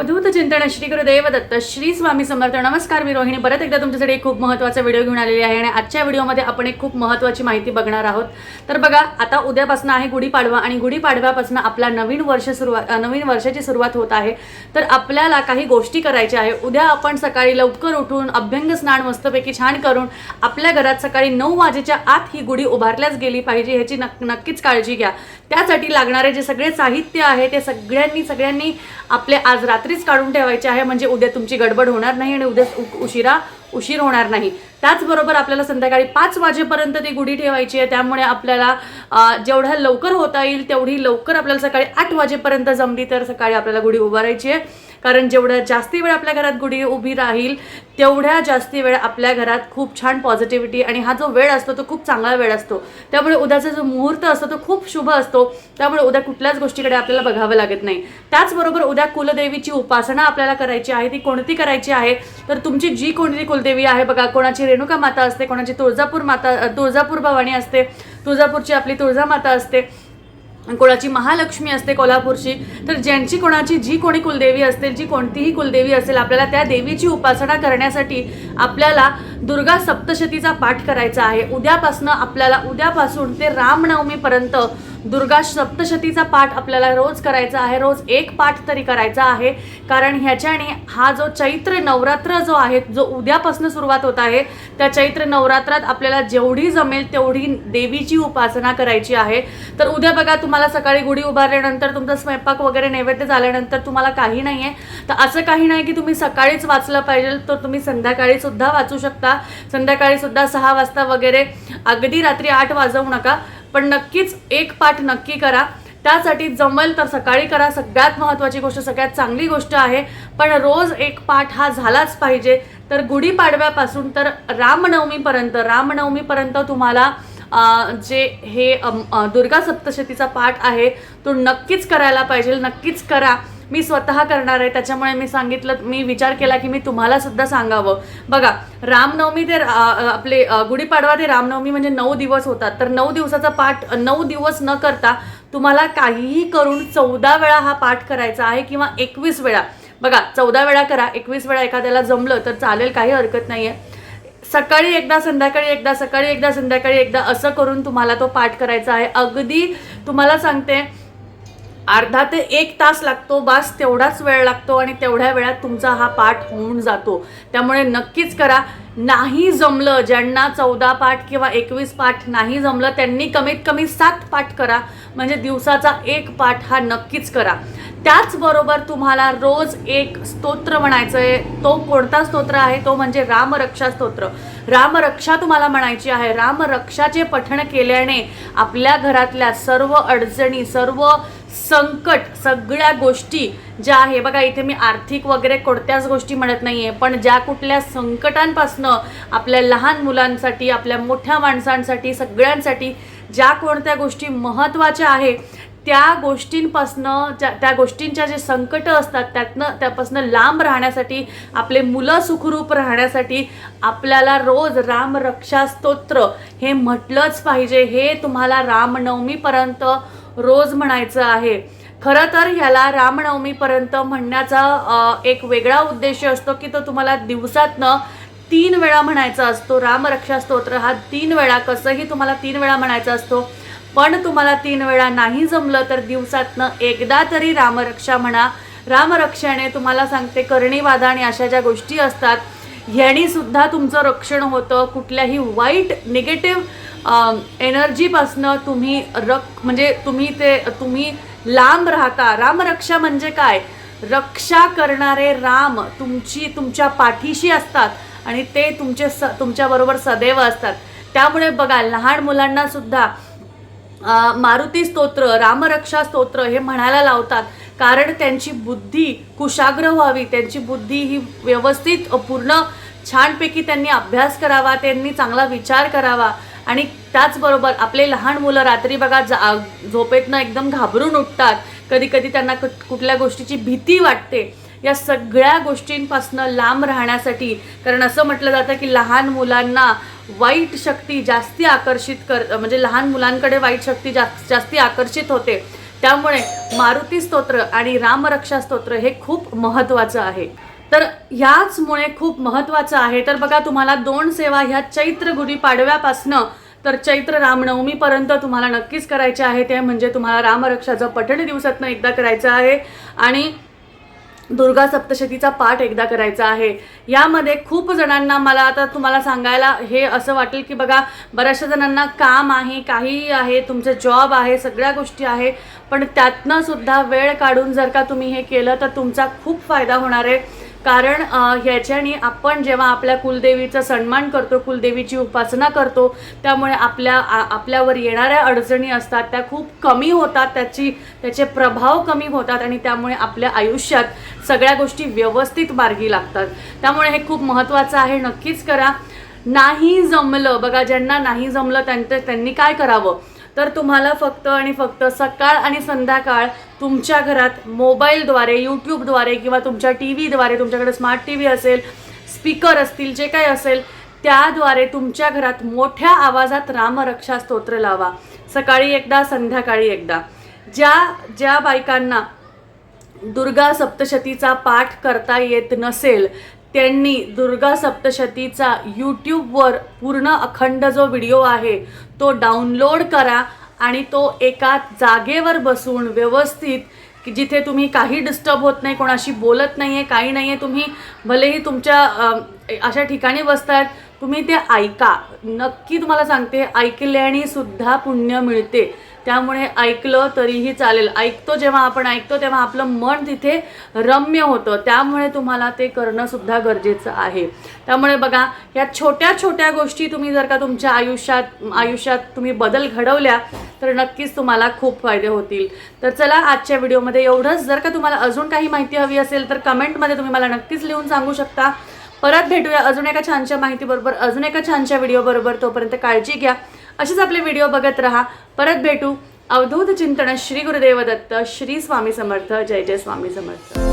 अवधूत चिंतन श्री गुरुदेव दत्त श्री स्वामी समर्थ. नमस्कार मी रोहिणी. परत एकदा तुमच्यासाठी एक खूप महत्त्वाचा व्हिडिओ घेऊन आलेली आहे आणि आजच्या व्हिडिओमध्ये आपण एक खूप महत्त्वाची माहिती बघणार आहोत. तर बघा आता उद्यापासून आहे गुढीपाडवा आणि गुढीपाडव्यापासून आपला नवीन वर्ष सुरुवात नवीन वर्षाची सुरुवात होत आहे. तर आपल्याला काही गोष्टी करायच्या आहे. उद्या आपण सकाळी लवकर उठून अभ्यंग स्नान मस्तपैकी छान करून आपल्या घरात सकाळी नऊ वाजेच्या आत ही गुढी उभारल्याच गेली पाहिजे ह्याची नक नक्कीच काळजी घ्या. त्यासाठी लागणारे जे सगळे साहित्य आहे ते सगळ्यांनी सगळ्यांनी आपले आज रात्री रात्रीच काढून ठेवायचे आहे म्हणजे उद्या तुमची गडबड होणार नाही आणि उद्या उशिरा उशीर होणार नाही. त्याचबरोबर आपल्याला संध्याकाळी पाच वाजेपर्यंत ती गुढी ठेवायची आहे. त्यामुळे आपल्याला जेवढ्या लवकर होता येईल तेवढी लवकर आपल्याला सकाळी आठ वाजेपर्यंत जमली तर सकाळी आपल्याला गुढी उभारायची आहे. कारण जेवढं जास्ती वेळ आपल्या घरात गुढी उभी राहील तेवढ्या जास्ती वेळ आपल्या घरात खूप छान पॉझिटिव्हिटी आणि हा जो वेळ असतो तो खूप चांगला वेळ असतो. त्यामुळे उद्याचा जो मुहूर्त असतो तो खूप शुभ असतो. त्यामुळे उद्या कुठल्याच गोष्टीकडे आपल्याला बघावं लागत नाही. त्याचबरोबर उद्या कुलदेवीची उपासना आपल्याला करायची आहे ती कोणती करायची आहे? तर तुमची जी कोणती कुलदेवी आहे बघा कोणाची रेणुका माता असते कोणाची तुळजापूर माता तुळजापूर भवानी असते तुळजापूरची आपली तुळजा माता असते कोणाची महालक्ष्मी असते कोल्हापूरची तर ज्यांची कोणाची जी कोणी कुलदेवी असतील जी कोणतीही कुलदेवी असेल आपल्याला त्या देवीची उपासना करण्यासाठी आपल्याला दुर्गा सप्तशतीचा पाठ करायचा आहे. उद्यापासनं आपल्याला उद्यापासून ते रामनवमीपर्यंत दुर्गा सप्तशतीचा पाठ आपल्याला रोज करायचा आहे रोज एक पाठ तरी करायचा आहे. कारण ह्याच्याने हा जो चैत्र नवरात्र जो आहे जो उद्यापासून सुरुवात होत आहे त्या चैत्र नवरात्रात आपल्याला जेवढी जमेल तेवढी देवीची उपासना करायची आहे. तर उद्या बघा तुम्हाला सकाळी गुढी उभारल्यानंतर तुमचा स्वयंपाक वगैरे नैवेद्य झाल्यानंतर तुम्हाला काही नाही आहे तर असं काही नाही की तुम्ही सकाळीच वाचलं पाहिजे तर तुम्ही संध्याकाळी सुद्धा वाचू शकता. संध्याकाळी सुद्धा सहा वाजता वगैरे अगदी रात्री आठ वाजवू नका. पण नक्कीच एक पाठ नक्की करा. त्यासाठी जमेल तर सकाळी करा. सगळ्यात महत्त्वाची गोष्ट सगळ्यात चांगली गोष्ट आहे. पण रोज एक पाठ हा झालाच पाहिजे. तर गुढीपाडव्यापासून तर रामनवमीपर्यंत रामनवमीपर्यंत तुम्हाला जे हे दुर्गा सप्तशतीचा पाठ आहे तो नक्कीच करायला पाहिजे. नक्कीच करा. मी स्वतः करणार आहे त्याच्यामुळे मी सांगितलं मी विचार केला की मी तुम्हाला सुद्धा सांगावं. बघा रामनवमी ते रा- आपले गुढीपाडवा ते रामनवमी म्हणजे नऊ दिवस होतात. तर नऊ दिवसाचा पाठ नऊ दिवस न करता तुम्हाला काहीही करून चौदा वेळा हा पाठ करायचा आहे किंवा एकवीस वेळा. बघा चौदा वेळा करा एकवीस वेळा एखाद्याला जमलं तर चालेल काही हरकत नाही आहे सकाळी एकदा संध्याकाळी एकदा सकाळी एकदा संध्याकाळी एकदा असं करून तुम्हाला तो पाठ करायचा आहे. अगदी तुम्हाला सांगते अर्धा ते एक तास लागतो बास तेवढाच वेळ लागतो आणि तेवढ्या वेळात तुमचा हा पाठ होऊन जातो. त्यामुळे नक्कीच करा. नाही जमलं ज्यांना चौदा पाठ किंवा एकवीस पाठ नाही जमलं त्यांनी कमीत कमी सात पाठ करा. म्हणजे दिवसाचा एक पाठ हा नक्कीच करा. त्याचबरोबर तुम्हाला रोज एक स्तोत्र म्हणायचं आहे तो कोणता स्तोत्र आहे? तो म्हणजे रामरक्षा स्तोत्र. रामरक्षा तुम्हाला म्हणायची आहे. रामरक्षाचे पठण केल्याने आपल्या घरातल्या सर्व अडचणी सर्व संकट सगळ्या गोष्टी ज्या आहे बघा इथे मी आर्थिक वगैरे कोणत्याच गोष्टी म्हणत नाही आहे पण ज्या कुठल्या संकटांपासनं आपल्या लहान मुलांसाठी आपल्या मोठ्या माणसांसाठी सगळ्यांसाठी ज्या कोणत्या गोष्टी महत्त्वाच्या आहे त्या गोष्टींपासनं ज्या त्या गोष्टींच्या जे संकटं असतात त्यातनं त्यापासनं लांब राहण्यासाठी आपले मुलं सुखरूप राहण्यासाठी आपल्याला रोज रामरक्षा स्तोत्र हे म्हटलंच पाहिजे. हे तुम्हाला रामनवमीपर्यंत रोज म्हणायचं आहे. खरं तर ह्याला रामनवमीपर्यंत म्हणण्याचा एक वेगळा उद्देश असतो की तो तुम्हाला दिवसातनं तीन वेळा म्हणायचा असतो. रामरक्षा स्तोत्र हा तीन वेळा कसंही तुम्हाला तीन वेळा म्हणायचा असतो. पण तुम्हाला तीन वेळा नाही जमलं तर दिवसातनं एकदा तरी रामरक्षा म्हणा. रामरक्षाने तुम्हाला सांगते करणीवादा आणि अशा ज्या गोष्टी असतात ह्यानी सुद्धा तुमचं रक्षण होतं. कुठल्याही वाईट निगेटिव्ह एनर्जीपासनं तुम्ही रक म्हणजे तुम्ही ते तुम्ही लांब राहता. रामरक्षा म्हणजे काय? रक्षा करणारे राम तुमची तुमच्या पाठीशी असतात आणि ते तुमचे स तुमच्याबरोबर सदैव असतात. त्यामुळे बघा लहान मुलांना सुद्धा मारुती स्तोत्र रामरक्षा स्तोत्र हे म्हणायला लावतात. कारण त्यांची बुद्धी कुशाग्र व्हावी. त्यांची बुद्धी ही व्यवस्थित पूर्ण छानपैकी त्यांनी अभ्यास करावा त्यांनी चांगला विचार करावा. आणि त्याचबरोबर आपले लहान मुलं रात्री बघा जा झोपेतनं एकदम घाबरून उठतात. कधी कधी त्यांना कुठल्या गोष्टीची भीती वाटते. या सगळ्या गोष्टींपासनं लांब राहण्यासाठी कारण असं म्हटलं जातं की लहान मुलांना वाईट शक्ती जास्ती आकर्षित कर म्हणजे लहान मुलांकडे वाईट शक्ती जास्त जास्ती आकर्षित होते. त्यामुळे मारुती स्तोत्र आणि रामरक्षा स्तोत्र हे खूप महत्त्वाचं आहे. तर ह्याचमुळे खूप महत्त्वाचं आहे. तर बघा तुम्हाला दोन सेवा ह्या चैत्र गुढीपाडव्यापासनं तर चैत्र रामनवमीपर्यंत तुम्हाला नक्कीच करायचे आहे. ते म्हणजे तुम्हाला रामरक्षाचं पठण दिवसातनं एकदा करायचं आहे आणि दुर्गा सप्तशतीचा पाठ एकदा करायचा आहे. यामध्ये खूप जणांना मला आता तुम्हाला सांगायला हे असं वाटेल की बघा बऱ्याचशा जणांना काम आहे काही आहे तुमचं जॉब आहे सगळ्या गोष्टी आहे पण त्यातनं सुद्धा वेळ काढून जर का तुम्ही हे केलं तर तुमचा खूप फायदा होणार आहे. कारण ह्याच्याने आपण जेव्हा आपल्या कुलदेवीचा सन्मान करतो कुलदेवीची उपासना करतो त्यामुळे आपल्या आ- आपल्यावर येणाऱ्या अडचणी असतात त्या खूप कमी होतात त्याची त्याचे प्रभाव कमी होतात आणि त्यामुळे आपल्या आयुष्यात सगळ्या गोष्टी व्यवस्थित मार्गी लागतात. त्यामुळे हे खूप महत्त्वाचं आहे नक्कीच करा. नाही जमलं बघा ज्यांना नाही जमलं त्यांचं त्यांनी काय करावं? तर तुम्हाला फक्त आणि फक्त सकाळ आणि संध्याकाळ तुमच्या घरात मोबाईलद्वारे यूट्यूबद्वारे किंवा तुमच्या टी व्हीद्वारे तुमच्याकडे स्मार्ट टी व्ही असेल स्पीकर असतील जे काही असेल त्याद्वारे तुमच्या घरात मोठ्या आवाजात रामरक्षा स्तोत्र लावा. सकाळी एकदा संध्याकाळी एकदा. ज्या ज्या बायकांना दुर्गा सप्तशतीचा पाठ करता येत नसेल त्यांनी दुर्गा सप्तशतीचा यूट्यूबवर पूर्ण अखंड जो व्हिडिओ आहे तो डाउनलोड करा आणि तो एका जागेवर बसून व्यवस्थित की जिथे तुम्ही काही डिस्टर्ब होत नाही कोणाशी बोलत नाही आहे काही नाही आहे तुम्ही भलेही तुमच्या अशा ठिकाणी बसतात तुम्ही ते ऐका. नक्की तुम्हाला सांगते ऐकल्याने सुद्धा पुण्य मिळते. त्यामुळे ऐकलं तरीही चालेल. ऐकतो जेव्हा आपण ऐकतो तेव्हा आपलं मन तिथे रम्य होतं. त्यामुळे तुम्हाला ते करणंसुद्धा गरजेचं आहे. त्यामुळे बघा या छोट्या छोट्या गोष्टी तुम्ही जर का तुमच्या आयुष्यात आयुष्यात तुम्ही बदल घडवल्या तर नक्कीच तुम्हाला खूप फायदे होतील. तर चला आजच्या व्हिडिओमध्ये एवढंच. जर का तुम्हाला अजून काही माहिती हवी असेल तर कमेंटमध्ये तुम्ही मला नक्कीच लिहून सांगू शकता. परत भेटूया अजून एका छानशा माहितीबरोबर अजून एका छानशा व्हिडिओबरोबर. तोपर्यंत काळजी घ्या. असेच आपले व्हिडिओ बघत राहा. परत भेटू. अवधूत चिंतन श्री गुरुदेव दत्त श्री स्वामी समर्थ. जय जय स्वामी समर्थ.